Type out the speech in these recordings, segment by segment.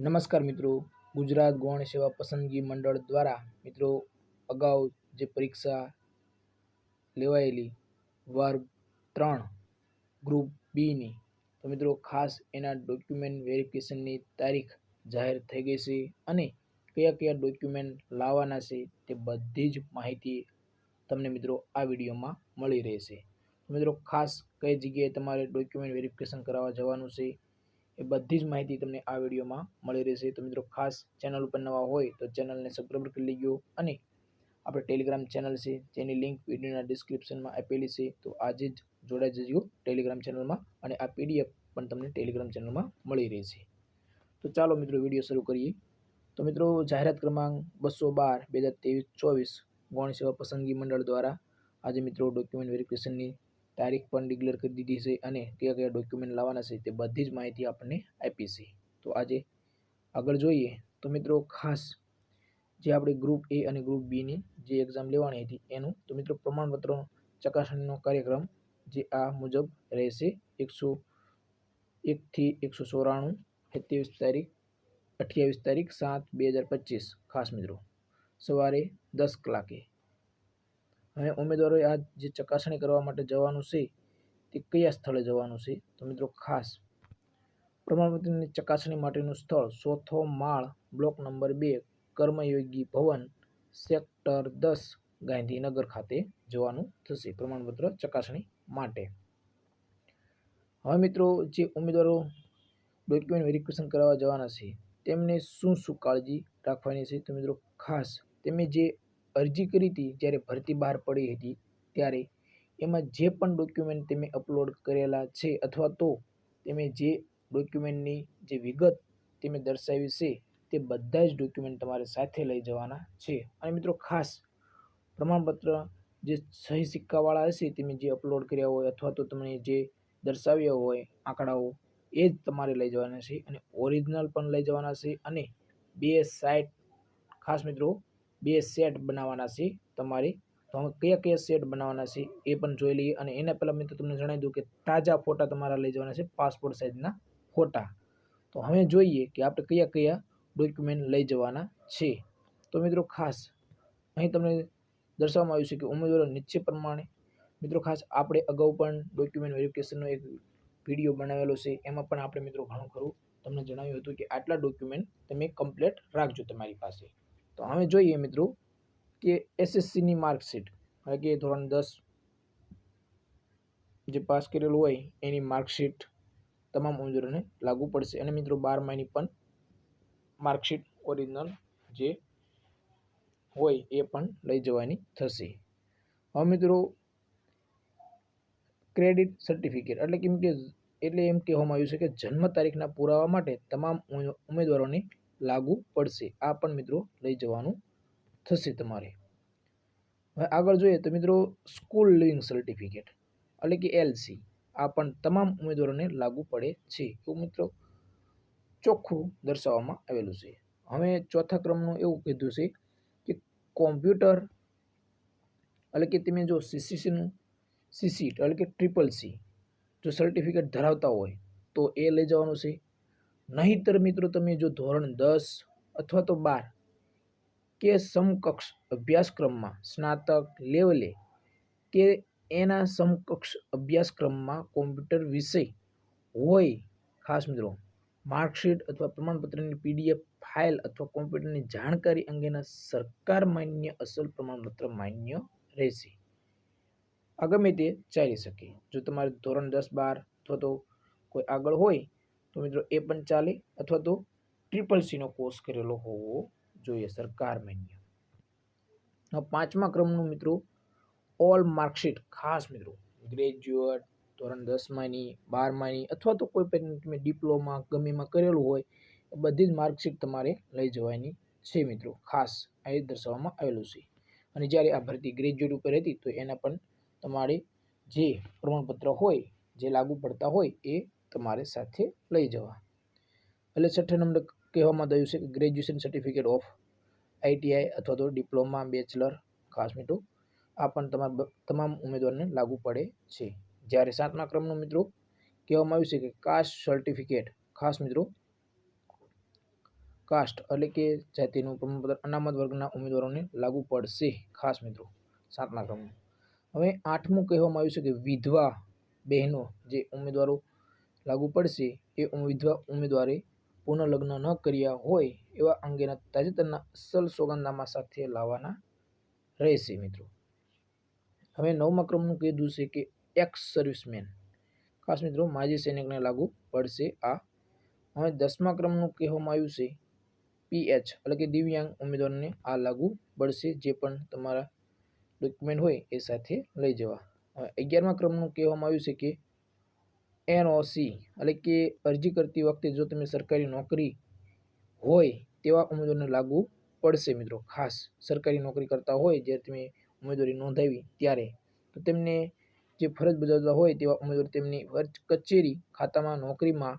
નમસ્કાર મિત્રો. ગુજરાત ગૌણ સેવા પસંદગી મંડળ દ્વારા મિત્રો અગાઉ જે પરીક્ષા લેવાયેલી વર્ગ ત્રણ ગ્રુપ બીની, તો મિત્રો ખાસ એના ડોક્યુમેન્ટ વેરિફિકેશનની તારીખ જાહેર થઈ ગઈ છે અને કયા કયા ડોક્યુમેન્ટ લાવવાના છે તે બધી જ માહિતી તમને મિત્રો આ વિડીયોમાં મળી રહેશે. મિત્રો ખાસ કઈ જગ્યાએ તમારે ડોક્યુમેન્ટ વેરિફિકેશન કરાવવા જવાનું છે એ બધી જ માહિતી તમને આ વિડીયોમાં મળી રહેશે. તો મિત્રો, ખાસ ચેનલ ઉપર નવા હોય તો ચેનલને સબસ્ક્રાઈબ કરી લેજો અને આપણે ટેલિગ્રામ ચેનલ છે, જેની લિંક વિડીયોના ડિસ્ક્રિપ્શનમાં આપેલી છે, તો આજે જ જોડાઈ જજો ટેલિગ્રામ ચેનલમાં અને આ પીડીએફ પણ તમને ટેલિગ્રામ ચેનલમાં મળી રહેશે. તો ચાલો મિત્રો, વીડિયો શરૂ કરીએ. તો મિત્રો, જાહેરાત ક્રમાંક બસો બાર, બે હજાર ત્રેવીસ, ચોવીસ, ગૌણ સેવા પસંદગી મંડળ દ્વારા આજે મિત્રો ડોક્યુમેન્ટ વેરિફિકેશનની તારીખ પણ ડિક્લેર કરી દીધી છે અને કયા કયા ડોક્યુમેન્ટ લાવવાના છે તે બધી જ માહિતી આપણને આપી છે. તો આજે આગળ જોઈએ તો મિત્રો ખાસ જે આપણે ગ્રુપ એ અને ગ્રુપ બીની જે એક્ઝામ લેવાની હતી એનું, તો મિત્રો પ્રમાણપત્રો ચકાસણીનો કાર્યક્રમ જે આ મુજબ રહેશે એકસો એકથી એકસો ચોરાણું, સત્યાવીસ તારીખ, અઠ્યાવીસ તારીખ, સાત, બે હજાર પચીસ. ખાસ મિત્રો, સવારે દસ કલાકે. હવે ઉમેદવારોએ આ જે ચકાસણી કરવા માટે જવાનું છે, તે કયા સ્થળે જવાનું છે? તો મિત્રો ખાસ પ્રમાણપત્રની ચકાસણી માટેનું સ્થળ ચોથો માળ બ્લોક નંબર બે, કર્મયોગી ભવન, સેક્ટર દસ, ગાંધીનગર ખાતે જવાનું થશે પ્રમાણપત્ર ચકાસણી માટે. હવે મિત્રો, જે ઉમેદવારો ડોક્યુમેન્ટ વેરિફિકેશન કરાવવા જવાના છે, તેમને શું શું કાળજી રાખવાની છે? તો મિત્રો ખાસ તમે જે અરજી કરી હતી, જ્યારે ભરતી બહાર પડી હતી, ત્યારે એમાં જે પણ ડોક્યુમેન્ટ તમે અપલોડ કરેલા છે અથવા તો તમે જે ડોક્યુમેન્ટની જે વિગત તમે દર્શાવી છે, તે બધા જ ડોક્યુમેન્ટ તમારે સાથે લઈ જવાના છે. અને મિત્રો ખાસ પ્રમાણપત્ર જે સહી સિક્કાવાળા હશે, તમે જે અપલોડ કર્યા હોય અથવા તો તમને જે દર્શાવ્યા હોય આંકડાઓ, એ જ તમારે લઈ જવાના છે અને ઓરિજિનલ પણ લઈ જવાના છે અને બે સાઇટ ખાસ મિત્રો બે સેટ બનાવવાના છે તમારે. તો હવે કયા કયા સેટ બનાવવાના છે એ પણ જોઈ લઈએ. અને એના પહેલાં મેં તો તમને જણાવી દઉં કે તાજા ફોટા તમારા લઈ જવાના છે પાસપોર્ટ સાઇઝના ફોટા. તો હવે જોઈએ કે આપણે કયા કયા ડોક્યુમેન્ટ લઈ જવાના છે. તો મિત્રો ખાસ અહીં તમને દર્શાવવામાં આવ્યું છે કે ઉમેદવારો નીચે પ્રમાણે મિત્રો ખાસ આપણે અગાઉ પણ ડોક્યુમેન્ટ વેરિફિકેશનનો એક વીડિયો બનાવેલો છે. એમાં પણ આપણે મિત્રો ઘણું ખરું તમને જણાવ્યું હતું કે આટલા ડોક્યુમેન્ટ તમે કમ્પ્લીટ રાખજો તમારી પાસે. તો હવે જોઈએ મિત્રો કે એસએસસીની માર્કશીટ એટલે કે ધોરણ દસ જે પાસ કરેલું હોય એની માર્કશીટ તમામ ઉમેદવારોને લાગુ પડશે. અને મિત્રો બાર બારમાની પણ માર્કશીટ ઓરિજિનલ જે હોય એ પણ લઈ જવાની થશે. હવે મિત્રો ક્રેડિટ સર્ટિફિકેટ એટલે કેમ કે એટલે એમ કહેવામાં આવ્યું છે કે જન્મ તારીખના પુરાવા માટે તમામ ઉમેદવારોને લાગુ પડશે. આ પણ મિત્રો લઈ જવાનું થશે તમારે. હવે આગળ જોઈએ તો મિત્રો સ્કૂલ લિવિંગ સર્ટિફિકેટ એટલે કે એલસી આ પણ તમામ ઉમેદવારોને લાગુ પડે છે. એવું મિત્રો ચોખ્ખું દર્શાવવામાં આવેલું છે. હવે ચોથા ક્રમનું એવું કીધું છે કે કોમ્પ્યુટર એટલે કે તમે જો સીસીસીનું સીસીટ એટલે કે ટ્રિપલ સી જો સર્ટિફિકેટ ધરાવતા હોય તો એ લઈ જવાનું છે. નહીંતર મિત્રો તમે જો ધોરણ દસ અથવા તો બાર કે સમકક્ષ અભ્યાસક્રમમાં સ્નાતક લેવલે કે એના સમકક્ષ અભ્યાસક્રમમાં કોમ્પ્યુટર વિષય હોય, ખાસ મિત્રો માર્કશીટ અથવા પ્રમાણપત્રની પીડીએફ ફાઇલ અથવા કોમ્પ્યુટરની જાણકારી અંગેના સરકાર માન્ય અસલ પ્રમાણપત્ર માન્ય રહેશે. આ ગમે તે ચાલી શકે. જો તમારે ધોરણ દસ, બાર અથવા તો કોઈ આગળ હોય તો મિત્રો એ પણ ચાલે અથવા તો ટ્રિપલ સીનો કોર્સ કરેલો હોવો જોઈએ સરકાર માન્ય. પાંચમા ક્રમનું મિત્રો ઓલ માર્કશીટ ખાસ મિત્રો ગ્રેજ્યુએટ ધોરણ દસમાની, બારમાની અથવા તો કોઈ પણ તમે ડિપ્લોમા ગમેમાં કરેલું હોય એ બધી જ માર્કશીટ તમારે લઈ જવાની છે મિત્રો. ખાસ આ દર્શાવવામાં આવેલું છે. અને જ્યારે આ ભરતી ગ્રેજ્યુએટ ઉપર હતી તો એના પણ તમારે જે પ્રમાણપત્ર હોય, જે લાગુ પડતા હોય એ તમારે સાથે લઈ જવા. એટલે છઠ્ઠા નંબર કહેવામાં આવ્યું છે કે ગ્રેજ્યુએશન સર્ટિફિકેટ ઓફ આઈટીઆઈ અથવા તો ડિપ્લોમા બેચલર ખાસ મિત્રો આ પણ તમારા તમામ ઉમેદવારને લાગુ પડે છે. જ્યારે સાતમા ક્રમનું મિત્રો કહેવામાં આવ્યું છે કે કાસ્ટ સર્ટિફિકેટ ખાસ મિત્રો કાસ્ટ એટલે કે જાતિનું પ્રમાણપત્ર અનામત વર્ગના ઉમેદવારોને લાગુ પડશે ખાસ મિત્રો સાતમા ક્રમનું. હવે આઠમું કહેવામાં આવ્યું છે કે વિધવા બહેનો જે ઉમેદવારો લાગુ પડશે એ ઉમેદવારે પુનઃલગ્ન ન કર્યા હોય એવા અંગેના તાજેતરના અસલ સોગંદનામા સાથે લાવવાના રહેશે મિત્રો. હવે નવમા ક્રમનું કીધું છે કે એક્સ સર્વિસમેન ખાસ મિત્રો, માજી સૈનિકને લાગુ પડશે આ. હવે દસમા ક્રમનું કહેવામાં આવ્યું છે પીએચ એટલે કે દિવ્યાંગ ઉમેદવારને આ લાગુ પડશે જે પણ તમારા ડોક્યુમેન્ટ હોય એ સાથે લઈ જવા. હવે અગિયારમા ક્રમનું કહેવામાં આવ્યું છે કે એનઓસી, એટલે કે અરજી કરતી વખતે જો તમે સરકારી નોકરી હોય તેવા ઉમેદવારને લાગુ પડશે મિત્રો. ખાસ સરકારી નોકરી કરતા હોય જ્યારે તમે ઉમેદવારી નોંધાવી ત્યારે. તો તેમને જે ફરજ બજાવતા હોય તેવા ઉમેદવાર તેમની કચેરી ખાતામાં નોકરીમાં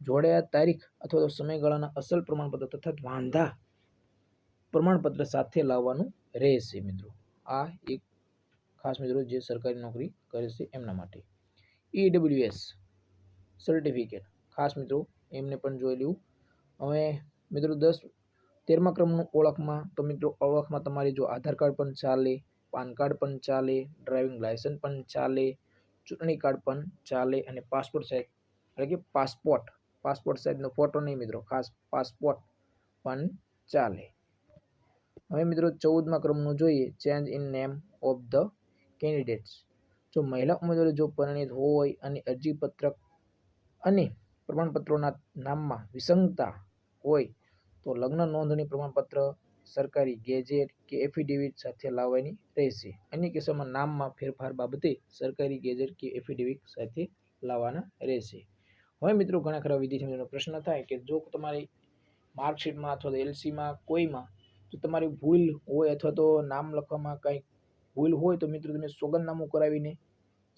જોડાયા તારીખ અથવા તો સમયગાળાના અસલ પ્રમાણપત્ર તથા વાંધા પ્રમાણપત્ર સાથે લાવવાનું રહેશે મિત્રો. આ એક ખાસ મિત્રો જે સરકારી નોકરી કરે છે એમના માટે. ઈડબ્લ્યુએસ સર્ટિફિકેટ ખાસ મિત્રો, એમને પણ જોઈ લેવું હવે મિત્રો, દસ તેરમા ક્રમનું ઓળખમાં તો મિત્રો, ઓળખમાં તમારી જો આધાર કાર્ડ પણ ચાલે, પાન કાર્ડ પણ ચાલે, ડ્રાઇવિંગ લાયસન્સ પણ ચાલે, ચૂંટણી કાર્ડ પણ ચાલે અને પાસપોર્ટ સાઇઝ, એટલે કે પાસપોર્ટ પાસપોર્ટ સાઇઝનો ફોટો નહીં મિત્રો, ખાસ પાસપોર્ટ પણ ચાલે. હવે મિત્રો, ચૌદમા ક્રમનું જોઈએ, change in name of the candidates. જો મહિલા ઉમેદવારો જો પરિણિત હોય અને અરજીપત્રક અને પ્રમાણપત્રોના નામમાં વિસંગતા હોય, તો લગ્ન નોંધણી પ્રમાણપત્ર, સરકારી ગેજેટ કે એફિડેવિટ સાથે લાવવાની રહેશે. અન્ય કિસ્સામાં નામમાં ફેરફાર બાબતે સરકારી ગેજેટ કે એફિડેવિટ સાથે લાવવાના રહેશે. હવે મિત્રો, ઘણા ખરા વિદ્યાર્થી મિત્રોનો પ્રશ્ન થાય કે જો તમારી માર્કશીટમાં અથવા તો એલસીમાં કોઈમાં જો તમારી ભૂલ હોય અથવા તો નામ લખવામાં કંઈક ભૂલ હોય તો મિત્રો તમે સોગંદનામું કરાવીને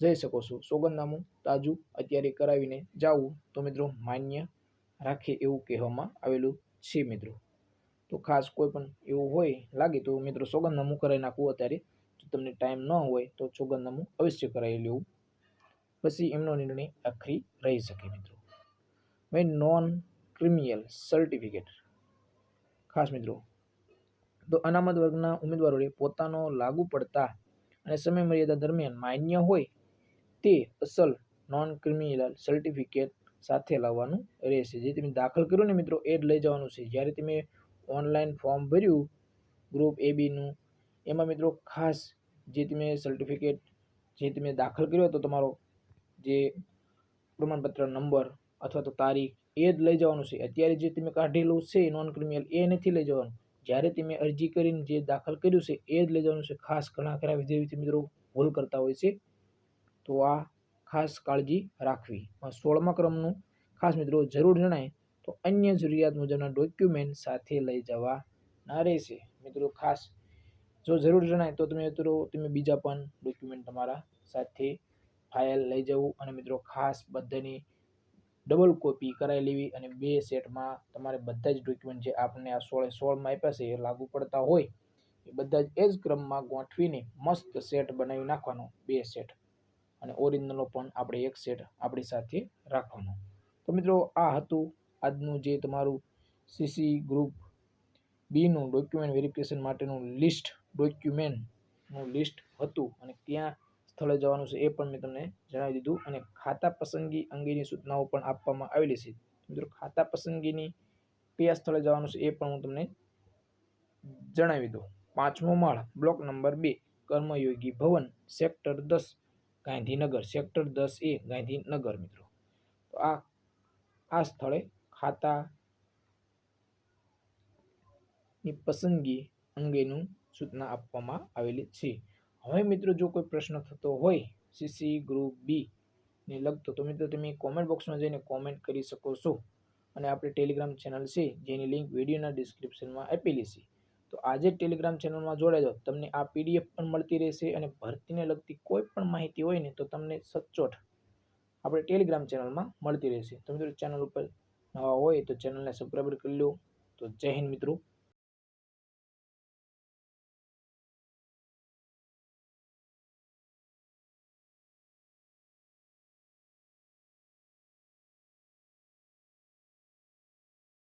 જઈ શકો છો. સોગંદનામું તાજું અત્યારે કરાવીને જાવું તો મિત્રો માન્ય રાખે એવું કહેવામાં આવેલું છે મિત્રો. તો ખાસ કોઈ પણ એવું હોય, લાગે તો મિત્રો સોગંદનામું કરાવી નાખવું અત્યારે. જો તમને ટાઈમ ન હોય તો સોગંદનામું અવશ્ય કરાવી લેવું. પછી એમનો નિર્ણય આખરી રહી શકે મિત્રો. હવે નોન ક્રિમિનલ સર્ટિફિકેટ. ખાસ મિત્રો તો અનામત વર્ગના ઉમેદવારોએ પોતાનો લાગુ પડતા અને સમય મર્યાદા દરમિયાન માન્ય હોય તે અસલ નોન ક્રિમિનલ સર્ટિફિકેટ સાથે લાવવાનું રહેશે. જે તમે દાખલ કર્યું ને મિત્રો, એ જ લઈ જવાનું છે. જ્યારે તમે ઓનલાઈન ફોર્મ ભર્યું ગ્રુપ એ બીનું એમાં મિત્રો ખાસ જે તમે સર્ટિફિકેટ જે તમે દાખલ કર્યો હતો તમારો, જે પ્રમાણપત્ર નંબર અથવા તો તારીખ, એ જ લઈ જવાનું છે. અત્યારે જે તમે કાઢેલું છે નોન ક્રિમિનલ એ નથી લઈ જવાનું. જ્યારે તમે અરજી કરીને જે દાખલ કર્યું છે, એ જ લઈ જવાનું છે. ખાસ ઘણા ખરા વિદ્યાર્થી મિત્રો ભૂલ કરતા હોય છે. તો આ ખાસ કાળજી રાખવી. સોળમા ક્રમનું ખાસ મિત્રો જરૂર જણાય તો અન્ય જરૂરિયાત મુજબના ડોક્યુમેન્ટ સાથે લઈ જવા ના રહેશે. મિત્રો ખાસ જો જરૂર જણાય તો તમે મિત્રો તમે બીજા પણ ડોક્યુમેન્ટ તમારા સાથે ફાઇલ લઈ જવું અને મિત્રો ખાસ બધાની ડબલ કોપી કરાવી લેવી અને બે સેટમાં તમારે બધા જ ડોક્યુમેન્ટ જે આપણને આ સોળે સોળમાં આપ્યા છે એ લાગુ પડતા હોય. એ બધા જ એ જ ક્રમમાં ગોઠવીને મસ્ત સેટ બનાવી નાખવાનો બે સેટ અને ઓરિજિનલનો પણ આપણે એક સેટ આપણી સાથે રાખવાનો. તો મિત્રો, આ હતું આજનું જે તમારું સીસી ગ્રુપ બીનું ડોક્યુમેન્ટ વેરિફિકેશન માટેનું લિસ્ટ ડોક્યુમેન્ટનું લિસ્ટ હતું. અને ક્યાં સ્થળે જવાનું છે એ પણ મેં તમને જણાવી દીધું. અને ખાતા પસંદગી અંગેની સૂચનાઓ પણ આપવામાં આવેલી છે. મિત્રો, ખાતા પસંદગીની કયા સ્થળે જવાનું છે એ પણ હું તમને જણાવી દઉં. પાંચમો માળ, બ્લોક નંબર બે, કર્મયોગી ભવન, સેક્ટર દસ, ગાંધીનગર. સેક્ટર દસ એ ગાંધીનગર, મિત્રો. તો આ આ સ્થળે ખાતા ની પસંદગી અંગેનું સૂચના આપવામાં આવેલી છે. હવે મિત્રો જો કોઈ પ્રશ્ન થતો હોય સીસી ગ્રુપ બી ને લગતો, તો મિત્રો તમે કોમેન્ટ બોક્સમાં જઈને કોમેન્ટ કરી શકો છો. અને આપણે ટેલિગ્રામ ચેનલ છે, જેની લિંક વિડીયોના ડિસ્ક્રિપ્શનમાં આપેલી છે. તો આજે ટેલિગ્રામ ચેનલમાં જોડાઈ જાઓ તમને આ પીડીએફ પણ મળતી રહેશે અને ભરતીને લગતી કોઈ પણ માહિતી હોય ને, તો તમને સચોટ આપણે ટેલિગ્રામ ચેનલમાં મળતી રહેશે. તો મિત્રો ચેનલ ઉપર નવા હોય તો ચેનલને સબસ્ક્રાઈબ કરી લો. તો જય હિન્દ મિત્રો.